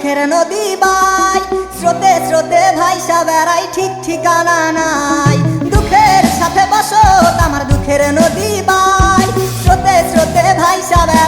দুঃখের নদী বাই। স্রোতে স্রোতে ভাইসা বেড়াই, ঠিক ঠিকানা নাই। দুঃখের সাথে বসত আমার দুঃখের নদী বাই। স্রোতে স্রোতে ভাইসা বেড়াই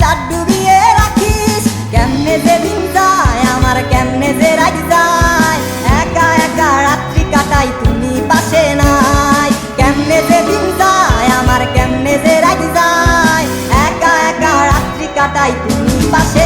চাঁদ ডুবিয়ে রাখিস। কেমনে যে দিন যায়, আমার কেমনে যে রাগ যায়। একা একা রাত্রি কাটাই, তুমি পাশে নাই। কেমনে যে দিন যায়, আমার কেমনে যে রাগ যায়। একা একা রাত্রি কাটাই, তুমি পাশে